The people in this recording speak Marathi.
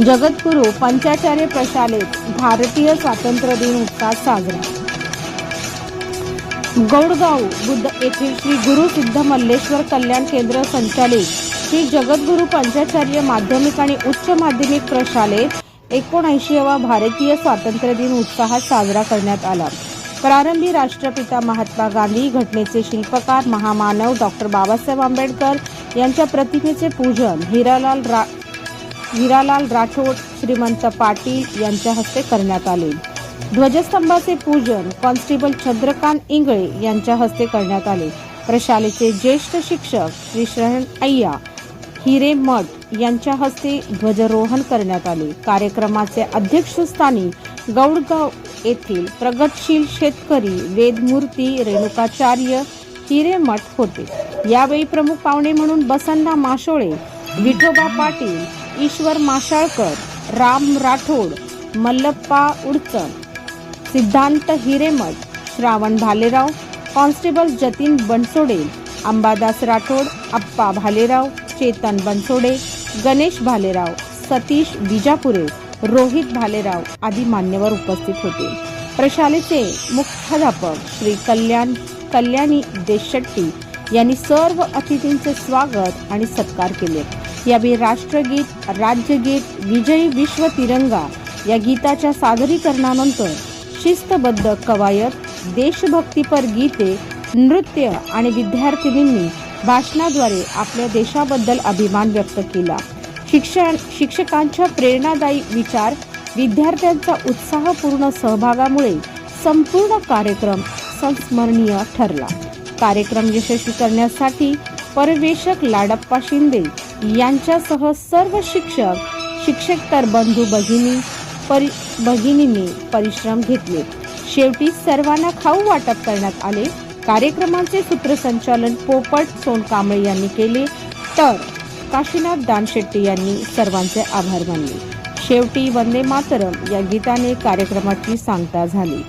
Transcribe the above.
जगद्गुरू पंचाचार्य प्रशालेत भारतीय स्वातंत्र्य दिन उत्साह साजरा. गौडगाव बुद्ध येथील श्री गुरु सिद्ध मल्लेश्वर कल्याण केंद्र संचालित श्री जगद्गुरू पंचाचार्य माध्यमिक आणि उच्च माध्यमिक प्रशालेत एकोणऐंशीवा भारतीय स्वातंत्र्य दिन उत्साहात साजरा करण्यात आला. प्रारंभी राष्ट्रपिता महात्मा गांधी घटनेचे शिल्पकार महामानव डॉक्टर बाबासाहेब आंबेडकर यांच्या प्रतिमेचे पूजन हिरालाल रा हिरालाल राठोड श्रीमंत पाटील यांच्या हस्ते करण्यात आले. ध्वजस्तंभाचे पूजन कॉन्स्टेबल चंद्रकांत इंगळे यांच्या हस्ते करण्यात आले. प्रशालेचे ज्येष्ठ शिक्षक श्री शरण अय्या हिरेमठ यांच्या हस्ते ध्वजारोहण करण्यात आले. कार्यक्रमाचे अध्यक्षस्थानी गौडगाव येथील प्रगतशील शेतकरी वेदमूर्ती रेणुकाचार्य हिरेमठ होते. यावेळी प्रमुख पाहुणे म्हणून बसन्ना माशोळे विठोबा पाटील ईश्वर माशाळकर राम राठोड मल्लप्पा उडचण सिद्धांत हिरेमठ श्रावण भालेराव कॉन्स्टेबल जतीन बनसोडे अंबादास राठोड अप्पा भालेराव चेतन बनसोडे गणेश भालेराव सतीश विजापुरे रोहित भालेराव आदी मान्यवर उपस्थित होते. प्रशालेचे मुख्याध्यापक श्री कल्याण कल्याणी देशशेट्टी यांनी सर्व अतिथींचे स्वागत आणि सत्कार केले. यावेळी राष्ट्रगीत राज्यगीत विजयी विश्व तिरंगा या गीताच्या सादरीकरणानंतर शिस्तबद्ध कवायत देशभक्तीपर गीते नृत्य आणि विद्यार्थिनींनी भाषणाद्वारे आपल्या देशाबद्दल अभिमान व्यक्त केला. शिक्षण शिक्षकांच्या प्रेरणादायी विचार विद्यार्थ्यांचा उत्साहपूर्ण सहभागामुळे संपूर्ण कार्यक्रम संस्मरणीय ठरला. कार्यक्रम यशस्वी करण्यासाठी परवेशक लाडप्पा शिंदे यांच्यासह सर्व शिक्षक शिक्षकतर बंधू भगिनी परि भगिनींनी परिश्रम घेतले. शेवटी सर्वांना खाऊ वाटप करण्यात आले. कार्यक्रमाचे सूत्रसंचालन पोपट सोनकांबळे यांनी केले. तर काशीनाथ दानशेट्टी यांनी सर्वांचे आभार मानले. शेवटी वंदे मातरम या गीताने कार्यक्रमाची सांगता झाली.